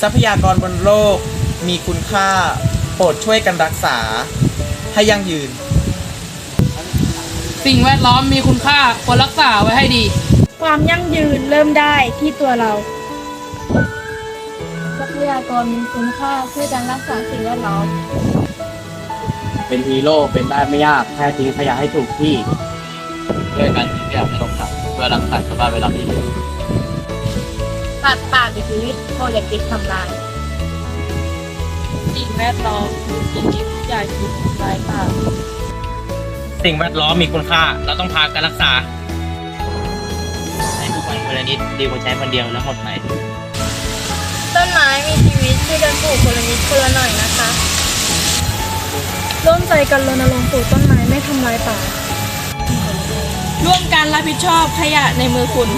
ทรัพยากรบนโลก มีคุณค่า โปรดช่วยกันรักษา ให้ยั่งยืน สิ่งแวดล้อมมีคุณค่าควรรักษาไว้ให้ดี ความยั่งยืนเริ่มได้ที่ตัวเรา ทรัพยากรมีคุณค่าช่วยกันรักษาสิ่งแวดล้อม เป็นฮีโร่เป็นได้ไม่ยากแค่ทิ้งขยะให้ถูกที่ ด้วยการทิ้งขยะในโรงถังเพื่อรักษาสภาพแวดล้อมที่ดี ตัดป่ามีชีวิตโปรอย่าคิดทำลายสิ่งแวดล้อมคือสิ่งที่ใหญ่ที่ทำลายป่าสิ่งแวดล้อมมีคุณค่า เราต้องพากันรักษาใช้ทุกวันคนละนิดดีกว่าใช้วันเดียวแล้วหมดไปต้นไม้มีชีวิตช่วยกันปลูกคนละนิดคนละหน่อยนะคะร่วมใจกันรณรงค์ปลูกต้นไม้ไม่ทำลายป่า ร่วมกันรับผิดชอบขยะในมือคุณ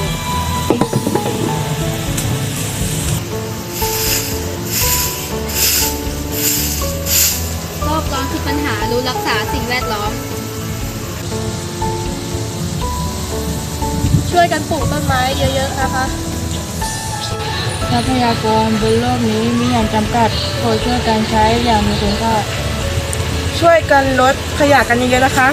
รู้รักษาสิ่งแวดล้อม ช่วยกันปลูกต้นไม้เยอะๆนะคะ ทรัพยากรบนโลกนี้มีอย่างจำกัดโปรดช่วยกันใช้อย่างมีคุณค่า ช่วยกันลดขยะกันเยอะๆนะคะ